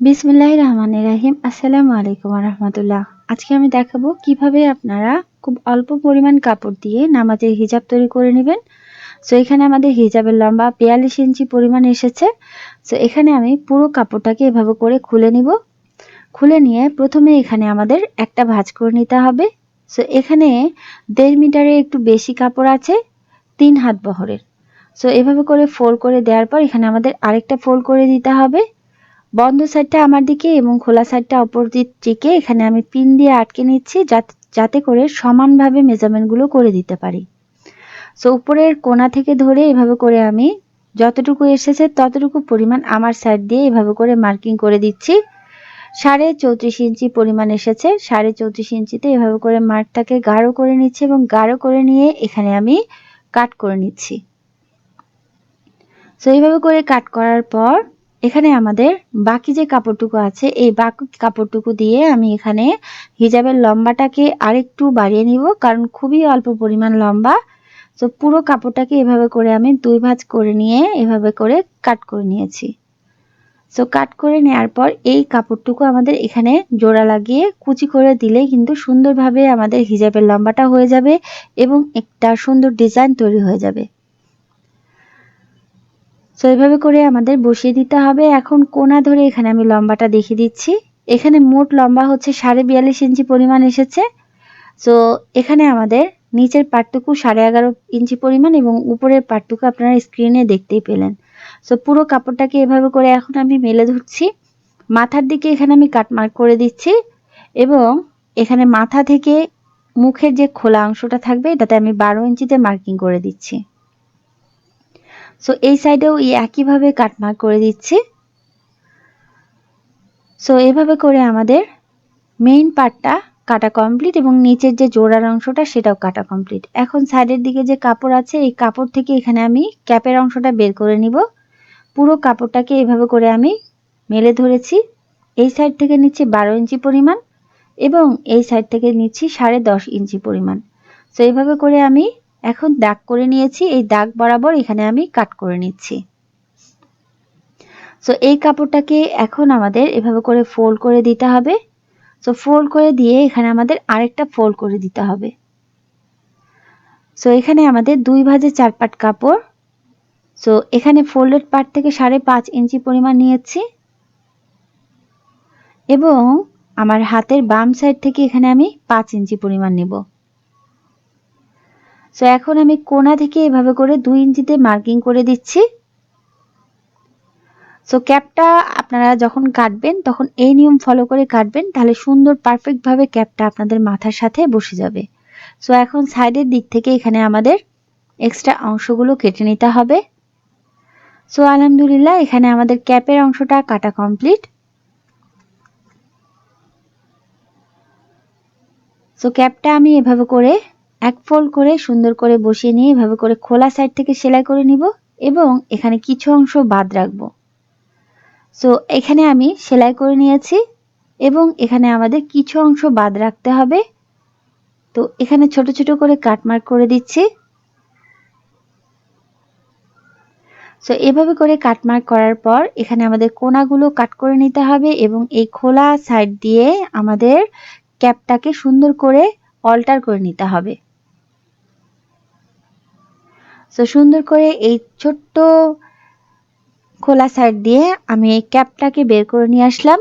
বিসমিল্লাহ রহমানির রাহিম। আসসালামু আলাইকুম রহমতুল্লাহ। আজকে আমি দেখাবো কীভাবে আপনারা খুব অল্প পরিমাণ কাপড় দিয়ে নামাজের হিজাব তৈরি করে নেবেন। সো এখানে আমাদের হিজাবের লম্বা বিয়াল্লিশ ইঞ্চি পরিমাণ এসেছে। সো এখানে আমি পুরো কাপড়টাকে এভাবে করে খুলে নিব। খুলে নিয়ে প্রথমে এখানে আমাদের একটা ভাঁজ করে নিতে হবে। সো এখানে দেড় মিটারে একটু বেশি কাপড় আছে, তিন হাত বহরের। সো এভাবে করে ফোল্ড করে দেওয়ার পর এখানে আমাদের আরেকটা ফোল্ড করে দিতে হবে। বন্ধ সাইডটা আমার দিকে এবং খোলা সাইডটা অপর দিকে, এখানে আমি পিন দিয়ে আটকে নিচ্ছি যাতে করে সমানভাবে মেজারমেন্টগুলো করে দিতে পারি। সো উপরের কোনা থেকে ধরে এভাবে করে আমি যতটুকু এসেছে ততটুকু পরিমাণ আমার সাইড দিয়ে এভাবে করে মার্কিং করে দিচ্ছি। সাড়ে চৌত্রিশ ইঞ্চি পরিমাণ এসেছে, সাড়ে চৌত্রিশ ইঞ্চিতে এভাবে করে মার্কটাকে গাঢ় করে নিচ্ছি এবং গাঢ় করে নিয়ে এখানে আমি কাট করে নিচ্ছি। সো এইভাবে করে কাট করার পর এখানে আমাদের বাকি যে কাপড়টুকু আছে, এই বাকি কাপড়টুকু দিয়ে আমি এখানে হিজাবের লম্বাটাকে আরেকটু বাড়িয়ে নিব, কারণ খুবই অল্প পরিমাণ লম্বা। তো পুরো কাপড়টাকে এভাবে করে আমি দুই ভাঁজ করে নিয়ে এভাবে করে কাট করে নিয়েছি। সো কাট করে নেওয়ার পর এই কাপড়টুকু আমাদের এখানে জোড়া লাগিয়ে কুচি করে দিলে কিন্তু সুন্দরভাবে আমাদের হিজাবের লম্বাটা হয়ে যাবে এবং একটা সুন্দর ডিজাইন তৈরি হয়ে যাবে। সো এইভাবে করে আমাদের বসিয়ে দিতে হবে। এখন কোনা ধরে এখানে আমি লম্বাটা দেখিয়ে দিচ্ছি। এখানে মোট লম্বা হচ্ছে সাড়ে বিয়াল্লিশ ইঞ্চি পরিমাণ এসেছে। সো এখানে আমাদের নিচের পাটটুকু সাড়ে এগারো ইঞ্চি পরিমাণ এবং উপরের পাটটুকু আপনারা স্ক্রিনে দেখতেই পেলেন। সো পুরো কাপড়টাকে এভাবে করে এখন আমি মেলে ধরছি। মাথার দিকে এখানে আমি কাটমার্ক করে দিচ্ছি এবং এখানে মাথা থেকে মুখের যে খোলা অংশটা থাকবে, এটাতে আমি বারো ইঞ্চিতে মার্কিং করে দিচ্ছি। সো এই সাইডেও একইভাবে কাটমার্ক করে দিচ্ছি। সো এভাবে করে আমাদের মেইন পার্টটা কাটা কমপ্লিট এবং নিচের যে জোড়ার অংশটা সেটাও কাটা কমপ্লিট এখন সাইডের দিকে যে কাপড় আছে, এই কাপড় থেকে এখানে আমি ক্যাপের অংশটা বের করে নিব। পুরো কাপড়টাকে এভাবে করে আমি মেলে ধরেছি। এই সাইড থেকে নিচ্ছি বারো ইঞ্চি পরিমাণ এবং এই সাইড থেকে নিচ্ছি সাড়ে দশ ইঞ্চি পরিমাণ। সো এইভাবে করে আমি এখন দাগ করে নিয়েছি, এই দাগ বরাবর এখানে আমি কাট করে নিচ্ছি। সো এই কাপড়টাকে এখন আমাদের এভাবে করে ফোল্ড করে দিতে হবে। সো ফোল্ড করে দিয়ে এখানে আমাদের আরেকটা ফোল্ড করে দিতে হবে। সো এখানে আমাদের দুই ভাজে চার পাট কাপড়। সো এখানে ফোল্ডেড পার্ট থেকে সাড়ে পাঁচ ইঞ্চি পরিমাণ নিয়েছি। এবং আমার হাতের বাম সাইড থেকে এখানে আমি পাঁচ ইঞ্চি পরিমাণ নেব। সো এখন আমি কোনা থেকে এভাবে করে দুই ইঞ্চিতে মার্কিং করে দিচ্ছি। সো ক্যাপটা আপনারা যখন কাটবেন, তখন এই নিয়ম ফলো করে কাটবেন, তাহলে সুন্দর পারফেক্টভাবে ক্যাপটা আপনাদের মাথার সাথে বসে যাবে। সো এখন সাইডের দিক থেকে এখানে আমাদের এক্সট্রা অংশগুলো কেটে নিতে হবে। সো আলহামদুলিল্লাহ, এখানে আমাদের ক্যাপের অংশটা কাটা কমপ্লিট সো ক্যাপটা আমি এভাবে করে এক ফোল্ড করে সুন্দর করে বসিয়ে নিয়ে এভাবে করে খোলা সাইড থেকে সেলাই করে নিব এবং এখানে কিছু অংশ বাদ রাখব। সো এখানে আমি সেলাই করে নিয়েছি এবং এখানে আমাদের কিছু অংশ বাদ রাখতে হবে। তো, এখানে ছোট ছোট করে কাটমার্ক করে দিচ্ছি। সো এভাবে করে কাটমার্ক করার পর এখানে আমাদের কোনাগুলো কাট করে নিতে হবে এবং এই খোলা সাইড দিয়ে আমাদের ক্যাপটাকে সুন্দর করে অল্টার করে নিতে হবে। সো সুন্দর করে এই ছোট্ট খোলা সাইড দিয়ে আমি এই ক্যাপটাকে বের করে নিয়ে আসলাম।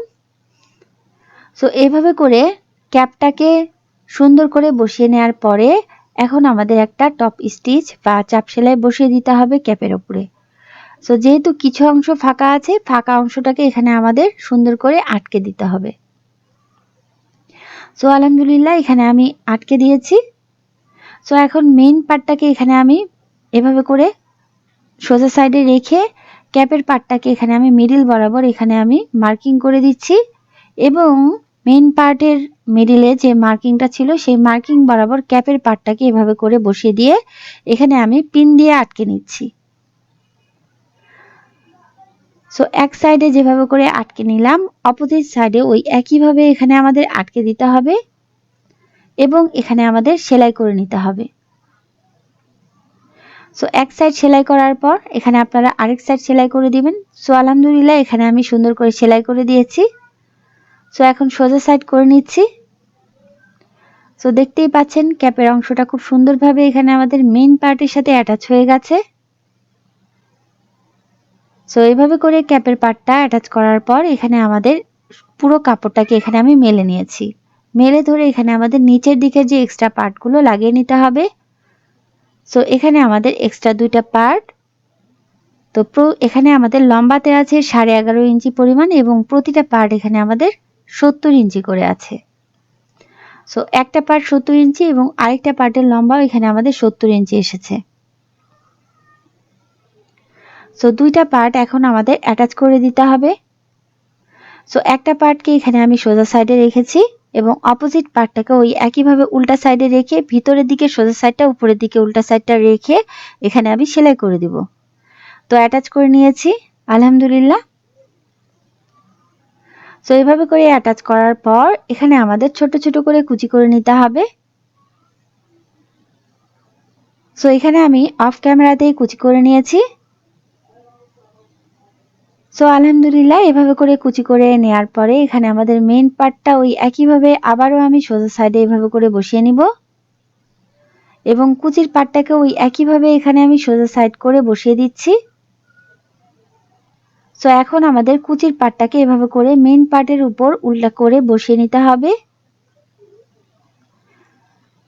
সো এইভাবে করে ক্যাপটাকে সুন্দর করে বসিয়ে নেওয়ার পরে এখন আমাদের একটা টপ স্টিচ বা চাপ সেলাই বসিয়ে দিতে হবে ক্যাপের ওপরে। সো যেহেতু কিছু অংশ ফাঁকা আছে, ফাঁকা অংশটাকে এখানে আমাদের সুন্দর করে আটকে দিতে হবে। সো আলহামদুলিল্লাহ এখানে আমি আটকে দিয়েছি। সো এখন মেইন পার্টটাকে এখানে আমি এভাবে করে সোজা সাইডে রেখে ক্যাপের পার্টটাকে এখানে আমি মিডিল বরাবর এখানে আমি মার্কিং করে দিচ্ছি এবং মেইন পার্টের মিডিলে যে মার্কিংটা ছিল সেই মার্কিং বরাবর ক্যাপের পার্টটাকে এভাবে করে বসিয়ে দিয়ে এখানে আমি পিন দিয়ে আটকে নিচ্ছি। সো এক সাইডে যেভাবে করে আটকে নিলাম অপোজিট সাইডে ওই একইভাবে এখানে আমাদের আটকে দিতে হবে এবং এখানে আমাদের সেলাই করে নিতে হবে। সো এক সাইড সেলাই করার পর, এখানে আপনারা আরেক সাইড সেলাই করে দিবেন। সো আলহামদুলিল্লাহ, এখানে আমি সুন্দর করে সেলাই করে দিয়েছি। সো এখন সোজা সাইড করে নিচ্ছি। সো দেখতেই পাচ্ছেন, ক্যাপের অংশটা খুব সুন্দরভাবে এখানে আমাদের মেইন পার্টের সাথে অ্যাটাচ হয়ে গেছে। সো এইভাবে করে ক্যাপের পার্টটা অ্যাটাচ করার পর, এখানে আমাদের পুরো কাপড়টাকে এখানে আমি মেলে নিয়েছি। মেলে ধরে এখানে আমাদের নিচের দিকে যে এক্সট্রা পার্টগুলো লাগিয়ে নিতে হবে। সো এখানে আমাদের এক্সট্রা দুইটা পার্ট তো এখানে আমাদের লম্বাতে আছে সাড়ে এগারো ইঞ্চি পরিমাণ এবং প্রতিটা পার্ট এখানে আমাদের সত্তর ইঞ্চি করে আছে। সো একটা পার্ট সত্তর ইঞ্চি এবং আরেকটা পার্টের লম্বাও এখানে আমাদের সত্তর ইঞ্চি এসেছে। সো দুইটা পার্ট এখন আমাদের অ্যাটাচ করে দিতে হবে। সো একটা পার্টকে এখানে আমি সোজা সাইডে রেখেছি। এবং অপোজিট পার্টটাকে ওই একইভাবে উল্টা সাইডে রেখে ভিতরের দিকে সোজা সাইডটা উপরের দিকে উল্টা সাইডটা রেখে এখানে আমি সেলাই করে দিব। তো অ্যাটাচ করে নিয়েছি, আলহামদুলিল্লাহ। সো এইভাবে করে অ্যাটাচ করার পর এখানে আমাদের ছোট ছোট করে কুচি করে নিতে হবে। সো এখানে আমি অফ ক্যামেরাতেই কুচি করে নিয়েছি। সো আলহামদুলিল্লাহ, এভাবে করে কুচি করে নেওয়ার পরে এখানে আমাদের মেন পার্টটা ওই একইভাবে আবারও আমি সোজা সাইডে এভাবে করে বসিয়ে নিব। এবং কুচির পাটটাকে ওই একইভাবে এখানে আমি সোজা সাইড করে বসিয়ে দিচ্ছি। সো এখন আমাদের কুচির পাটটাকে এভাবে করে মেন পার্টের উপর উল্টা করে বসিয়ে নিতে হবে।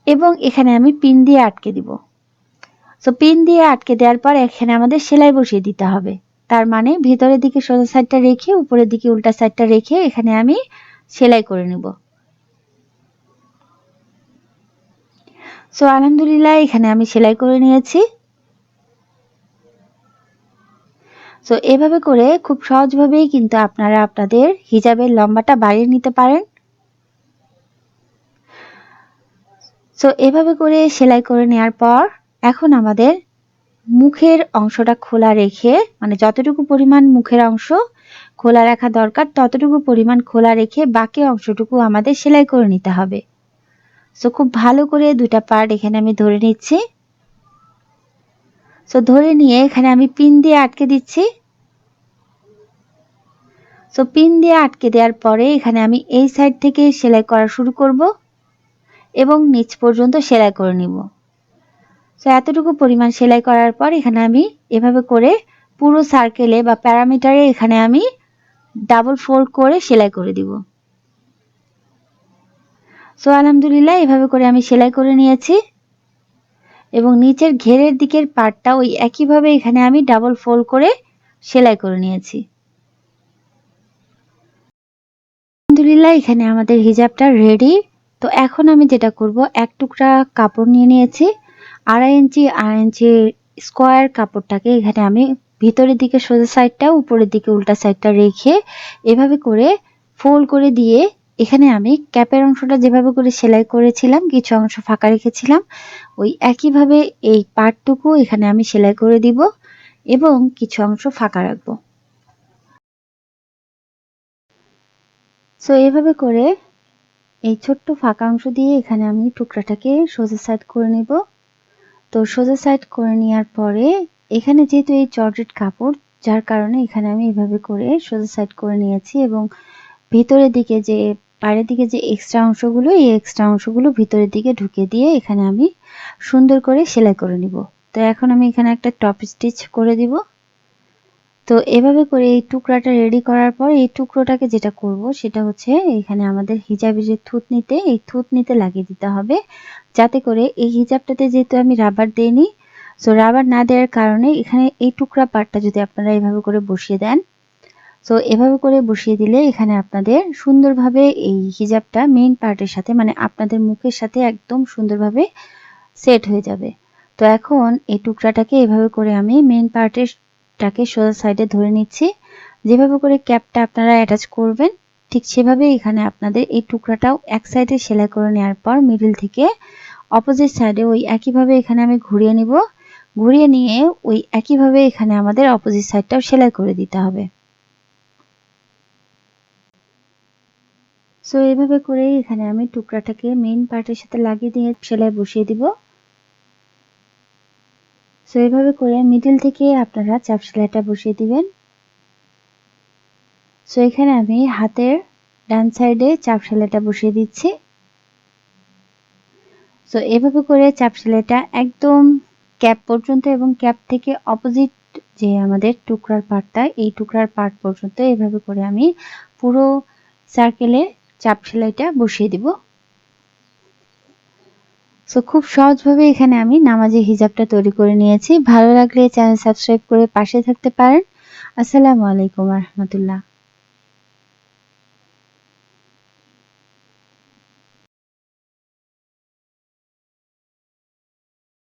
এবং এখানে আমি পিন দিয়ে আটকে দিব। সো পিন দিয়ে আটকে দেওয়ার পর এখানে আমাদের সেলাই বসিয়ে দিতে হবে। তার মানে ভিতরের দিকে সোজা সাইডটা রেখে, উপরের দিকে উল্টা সাইডটা রেখে এখানে আমি সেলাই করে নেব। সো আলহামদুলিল্লাহ, এখানে আমি সেলাই করে নিয়েছি। সো এভাবে করে খুব সহজভাবেই কিন্তু আপনারা আপনাদের হিজাবের লম্বাটা বাড়িয়ে নিতে পারেন। সো এভাবে করে সেলাই করে নেওয়ার পর, এখন আমাদের মুখের অংশটা খোলা রেখে মানে যতটুকু পরিমাণ মুখের অংশ খোলা রাখা দরকার, ততটুকু পরিমাণ খোলা রেখে বাকি অংশটুকু আমাদের সেলাই করে নিতে হবে। সো খুব ভালো করে দুটা পার্ট এখানে আমি ধরে নিচ্ছি। সো ধরে নিয়ে এখানে আমি পিন দিয়ে আটকে দিচ্ছি। সো পিন দিয়ে আটকে দেওয়ার পরে এখানে আমি এই সাইড থেকে সেলাই করা শুরু করব এবং নিচ পর্যন্ত সেলাই করে নিব। সো এতটুকু পরিমাণ সেলাই করার পর এখানে আমি এভাবে করে পুরো সার্কেলে বা প্যারামিটারে এখানে আমি ডাবল ফোল্ড করে সেলাই করে দিব। সো আলহামদুলিল্লাহ এভাবে করে আমি সেলাই করে নিয়েছি। এবং নিচের ঘেরের দিকের পার্টটা ওই একইভাবে এখানে আমি ডাবল ফোল্ড করে সেলাই করে নিয়েছি। আলহামদুলিল্লাহ এখানে আমাদের হিজাবটা রেডি তো এখন আমি যেটা করব, এক টুকরা কাপড় নিয়ে নিয়েছি। আড়াই ইঞ্চি আড়াই ইঞ্চি স্কোয়ার কাপড়টাকে এখানে আমি ভিতরের দিকে সোজা সাইডটা, উপরের দিকে উল্টা সাইডটা রেখে এভাবে করে ফোল্ড করে দিয়ে এখানে আমি ক্যাপের অংশটা যেভাবে করে সেলাই করেছিলাম, কিছু অংশ ফাঁকা রেখেছিলাম, ওই একইভাবে এই পার্টটুকু এখানে আমি সেলাই করে দিব এবং কিছু অংশ ফাঁকা রাখব। সো এভাবে করে এই ছোট্ট ফাঁকা অংশ দিয়ে এখানে আমি টুকরাটাকে সোজা সাইড করে নিব। তো সোজা সাইড করে নেওয়ার পরে এখানে যেহেতু এই জর্জেট কাপড়, যার কারণে এখানে আমি এভাবে করে সোজা সাইড করে নিয়েছি এবং ভিতরের দিকে যে, বাইরের দিকে যে এক্সট্রা অংশগুলো, এই এক্সট্রা অংশগুলো ভিতরের দিকে ঢুকে দিয়ে এখানে আমি সুন্দর করে সেলাই করে নিব। তো এখন আমি এখানে একটা টপ স্টিচ করে দিব। তো এভাবে করে এই টুকরাটা রেডি করার পর এই টুকরোটাকে যেটা করব সেটা হচ্ছে এখানে আমাদের হিজাবের যে থুতনিতে, এই থুতনিতে লাগিয়ে দিতে হবে। যাতে করে এই হিজাবটাতে যেহেতু আমি রাবার দিইনি সো রাবার না দেওয়ার কারণে এখানে এই টুকরা পার্টটা যদি আপনারা এভাবে করে বসিয়ে দেন সো এভাবে করে বসিয়ে দিলে এখানে আপনাদের সুন্দরভাবে এই হিজাবটা মেইন পার্টের সাথে মানে আপনাদের মুখের সাথে একদম সুন্দরভাবে সেট হয়ে যাবে। তো এখন এই টুকরাটাকে এভাবে করে আমি মেইন পার্টের টাকে সোজা সাইডে ধরে নিচ্ছি। যেভাবে করে ক্যাপটা আপনারা অ্যাটাচ করবেন, ঠিক সেভাবে এখানে আপনাদের এই টুকরাটাও এক সাইডে সেলাই করে নেওয়ার পর মিডিল থেকে অপোজিট সাইডে ওই একইভাবে এখানে আমি ঘুরিয়ে নিব। ঘুরিয়ে নিয়ে ওই একইভাবে এখানে আমাদের অপোজিট সাইডটাও সেলাই করে দিতে হবে। সো এইভাবে করে এখানে আমি টুকরাটাকে মেইন পার্টের সাথে লাগিয়ে দিয়ে সেলাই বসিয়ে দিব। সো এইভাবে করে মিডিল থেকে আপনারা চাপ সেলাইটা বসিয়ে দিবেন। সো এখানে আমি হাতের ডান সাইডে চাপ সেলাইটা বসিয়ে দিচ্ছি। সো এভাবে করে চাপ সেলাইটা একদম ক্যাপ পর্যন্ত এবং ক্যাপ থেকে অপোজিট যে আমাদের টুকরার পার্টটা এই টুকরার পার্ট পর্যন্ত এভাবে করে আমি পুরো সার্কেলে চাপ সেলাইটা বসিয়ে দিব। সো খুব সহজভাবে এখানে আমি নামাজের হিজাবটা তৈরি করে নিয়েছি। ভালো লাগলে চ্যানেল সাবস্ক্রাইব করে পাশে থাকতে পারেন। আসসালামু আলাইকুম রহমতুল্লাহ।